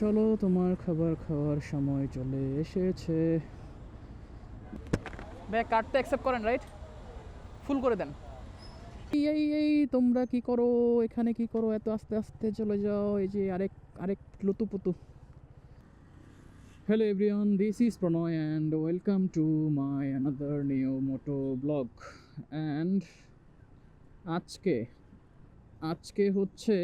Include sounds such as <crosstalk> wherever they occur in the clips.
চলো তোমার খাবার খাওয়ার সময় চলে এসেছে। ভাই কার্ডটা অ্যাকসেপ্ট করেন রাইট ফুল করে দেন। এই এই তোমরা কি করো? এখানে কি করো? এত আস্তে আস্তে চলে যাও। এই যে আরেক আরেক লুতুপুতু। Hello everyone this is Pranay and welcome to my another new moto blog and আজকে আজকে হচ্ছে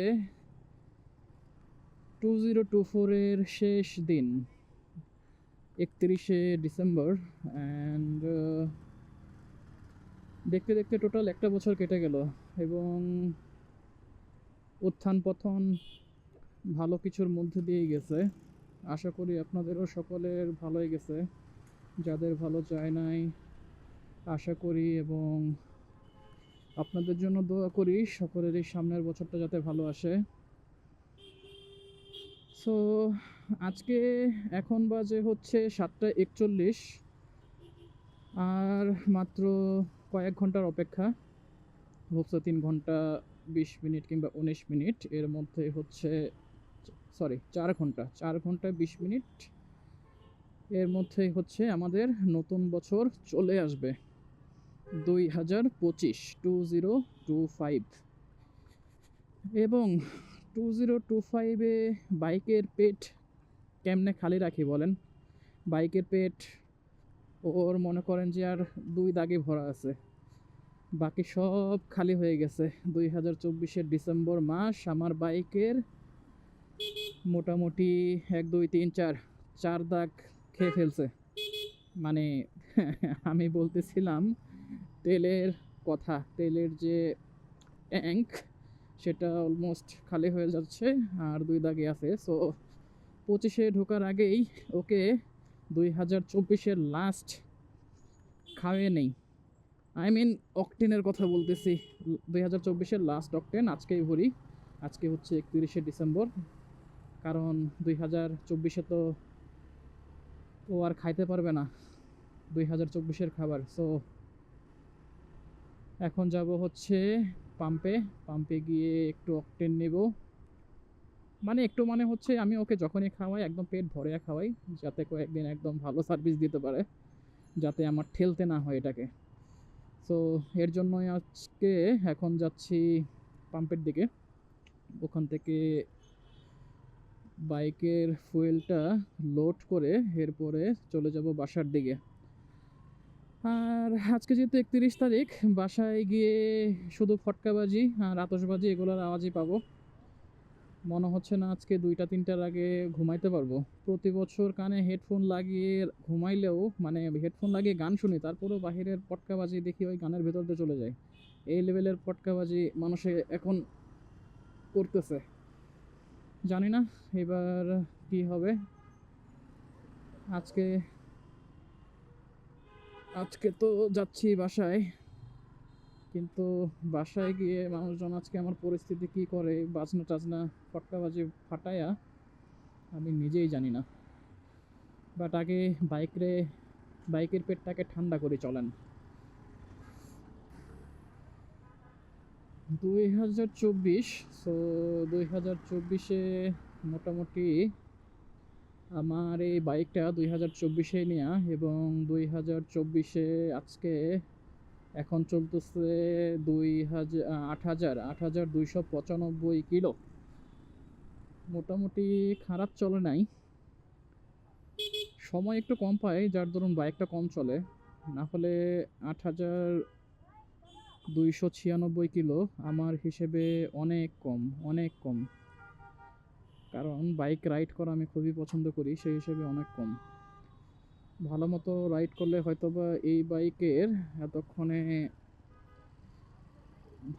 টু জিরো টু ফোরের শেষ দিন, একত্রিশে ডিসেম্বর অ্যান্ড দেখতে দেখতে টোটাল একটা বছর কেটে গেল, এবং উত্থান পতন ভালো কিছুর মধ্যে দিয়েই গেছে। আশা করি আপনাদেরও সকলের ভালোই গেছে, যাদের ভালো যায় নাই, আশা করি এবং আপনাদের জন্য দোয়া করি সকলেরই সামনের বছরটা যাতে ভালো আসে। সো, আজকে এখন বাজে হচ্ছে সাতটা একচল্লিশ, আর মাত্র কয়েক ঘণ্টার অপেক্ষা হোপসো তিন ঘণ্টা বিশ মিনিট কিংবা উনিশ মিনিট, এর মধ্যে হচ্ছে, সরি, চার ঘণ্টা চার ঘণ্টা বিশ মিনিট, এর মধ্যে হচ্ছে আমাদের নতুন বছর চলে আসবে। দুই হাজার পঁচিশ, টু জিরো, টু ফাইভ। এবং টু জিরো টু ফাইভে বাইকের পেট কেমনে খালি রাখি বলেন? বাইকের পেট ওর মনে করেন যে আর দুই দাগে ভরা আছে। বাকি সব খালি হয়ে গেছে। দুই হাজার চব্বিশের ডিসেম্বর মাস আমার বাইকের মোটামুটি এক, দুই, তিন, চার চার দাগ খেয়ে ফেলছে। মানে <laughs> আমি বলতেছিলাম তেলের কথা, তেলের যে ট্যাঙ্ক সেটা অলমোস্ট খালি হয়ে যাচ্ছে আর দুই দাগে আছে। সো পঁচিশে ঢোকার আগেই ওকে দুই হাজার চব্বিশের লাস্ট খাওয়ে নেই। আই মিন অকটেনের কথা বলতেছি। দুই হাজার চব্বিশের লাস্ট অকটেন আজকেই ভরি। আজকে হচ্ছে একত্রিশে ডিসেম্বর। কারণ দুই হাজার চব্বিশে তো ও আর খাইতে পারবে না, দুই হাজার চব্বিশের খাবার। সো এখন যাব হচ্ছে পাম্পে পাম্পে গিয়ে একটু অকটেন নেব। মানে একটু মানে হচ্ছে আমি ওকে যখনই খাওয়াই, একদম পেট ভরে খাওয়াই, যাতে কয়েকদিন একদম ভালো সার্ভিস দিতে পারে, যাতে আমার ঠেলতে না হয় এটাকে। সো এর জন্যই আজকে এখন যাচ্ছি পাম্পের দিকে। ওখান থেকে বাইকের ফুয়েলটা লোড করে এরপরে চলে যাব বাসার দিকে। আর আজকে যেহেতু একত্রিশ তারিখ, বাসায় গিয়ে শুধু ফটকাবাজি আর আতসবাজি এগুলোর আওয়াজই পাবো। মনে হচ্ছে না আজকে দুইটা তিনটার আগে ঘুমাইতে পারব। প্রতি বছর কানে হেডফোন লাগিয়ে ঘুমাইলেও মানে হেডফোন লাগিয়ে গান শুনি, তারপরেও বাহিরের পটকাবাজি দেখি ওই গানের ভেতর দিয়ে চলে যায়। এই লেভেলের পটকাবাজি মানুষে এখন করতেছে। জানি না, এবার কি হবে? আজকে আজকে তো যাচ্ছি বাসায়। কিন্তু বাসায় গিয়ে মানুষজন আজকে আমার পরিস্থিতি কি করে, বাজনা টাজনা ফটকাবাজি ফাটায়া আমি নিজেই জানি না। বাট আগে বাইকরে বাইকের পেটটাকে ঠান্ডা করে চলেন। দুই হাজার চব্বিশ সো দুই হাজার চব্বিশে মোটামুটি আমার এই বাইকটা দুই হাজার চব্বিশে নেওয়া এবং দুই হাজার চব্বিশে আজকে এখন চলতেছে দুই হাজার আট হাজার আট হাজার দুইশো পঁচানব্বই কিলো। মোটামুটি খারাপ চলে নাই। সময় একটু কম পাই যার ধরুন বাইকটা কম চলে। না হলে আট হাজার দুইশো ছিয়ানব্বই কিলো আমার হিসেবে অনেক কম অনেক কম। কারণ বাইক রাইড করা আমি খুবই পছন্দ করি, সেই হিসেবে অনেক কম। ভালো মতো রাইড করলে হয়তো বা এই বাইকের এতক্ষণে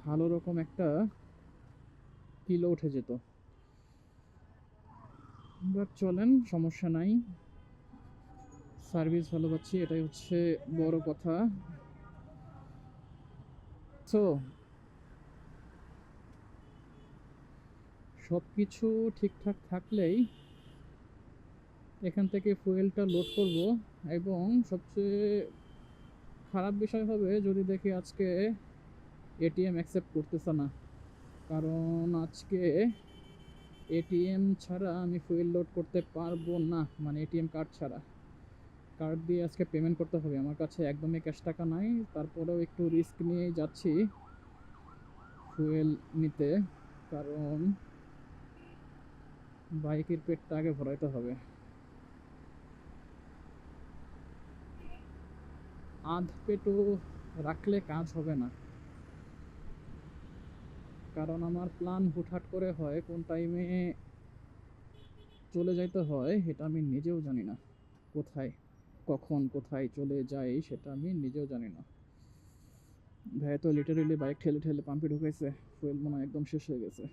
ভালো রকম একটা কিলো উঠে যেত। বাট চলেন, সমস্যা নাই। সার্ভিস ভালো পাচ্ছি, এটাই হচ্ছে বড় কথা। সো সব কিছু ঠিকঠাক থাকলেই এখান থেকে ফুয়েলটা লোড করব এবং সবচেয়ে খারাপ বিষয় হবে যদি দেখি আজকে এটিএম অ্যাকসেপ্ট করতেছে না। কারণ আজকে এটিএম ছাড়া আমি ফুয়েল লোড করতে পারব না মানে এটিএম কার্ড ছাড়া। কার্ড দিয়ে আজকে পেমেন্ট করতে হবে। আমার কাছে একদমই ক্যাশ টাকা নাই, তারপরেও একটু রিস্ক নিয়ে যাচ্ছি ফুয়েল নিতে। কারণ বাইকের পেটটা আগে ভরাইতে হবে। আধ পেটও রাখলে কাজ হবে না। কারণ আমার প্ল্যান হুটহাট করে হয়, কোন টাইমে চলে যাইতে হয় এটা আমি নিজেও জানি না। কোথায়, কখন, কোথায় চলে যাই, সেটা আমি নিজেও জানি না। ভাই তো লিটারেলি বাইক ঠেলে ঠেলে পাম্পে ঢুকাইছে ফুয়েল মনে একদম শেষ হয়ে গেছে।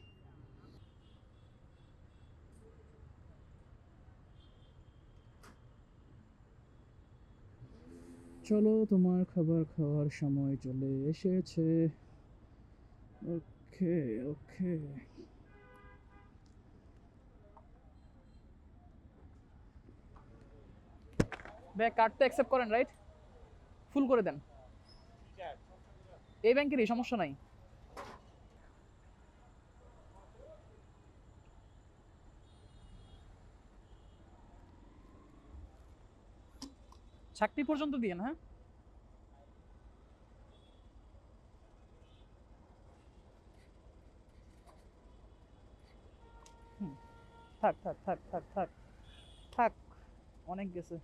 চলো তোমার খাবার খাওয়ার সময় চলে এসেছে। ওকে ওকে। ভাই কার্ডটা অ্যাকসেপ্ট করেন রাইট ফুল করে দেন। এই ব্যাংকেরই সমস্যা নাই। চাকরি পর্যন্ত দিয়ে না হ্যাঁ? থাক থাক থাক থাক থাক থাক অনেক গেছে।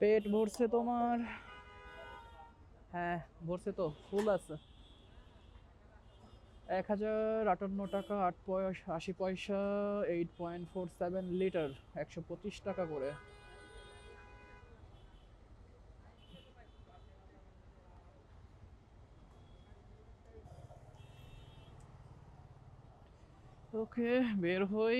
পেট ভরছে তোমার। হ্যাঁ ভরছে তো, ফুল আছে। এক হাজার আটান্ন টাকা, আট পয়সা, আশি পয়সা eight point four seven litre একশো পঁচিশ টাকা করে। ওকে, বের হই।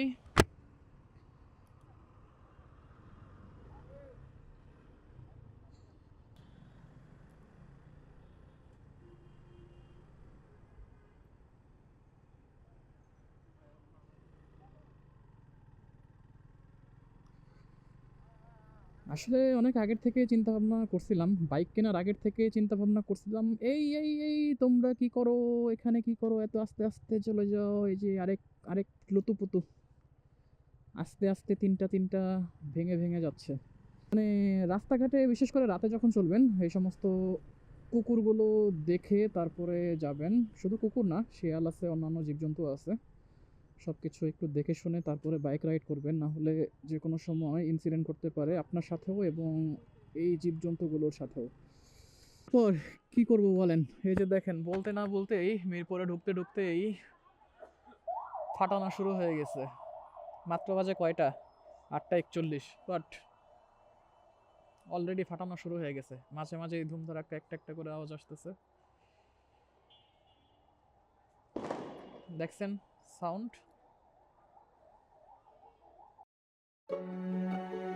আসলে অনেক আগের থেকে চিন্তা ভাবনা করছিলাম। বাইক কেনার আগের থেকে চিন্তা ভাবনা করছিলাম, এই এই এই, তোমরা কি করো? এখানে কি করো? এত আস্তে আস্তে চলে যাও। এই যে আরেক আরেক লুতুপুতু। আস্তে আস্তে তিনটা তিনটা ভেঙে ভেঙে যাচ্ছে। মানে রাস্তাঘাটে, বিশেষ করে রাতে যখন চলবেন, এই সমস্ত কুকুরগুলো দেখে তারপরে যাবেন। শুধু কুকুর না, শেয়াল আছে, অন্যান্য জীবজন্তু আছে। সব কিছু একটু দেখে শুনে তারপরে বাইক রাইড করবেন। না হলে যে কোনো সময় ইনসিডেন্ট করতে পারে আপনার সাথেও এবং এই জীবজন্তুগুলোর সাথেও। পর কি করব বলেন? এই যে দেখেন, বলতে না বলতেই মিরপুরে ঢুকতে ঢুকতেই ফাটানো শুরু হয়ে গেছে। মাত্র বাজে কয়টা? আটটা একচল্লিশ। বাট অলরেডি ফাটানো শুরু হয়ে গেছে। মাঝে মাঝে এই ধুমধারাক্কা একটা একটা করে আওয়াজ আসতেছে। দেখছেন? Sound Música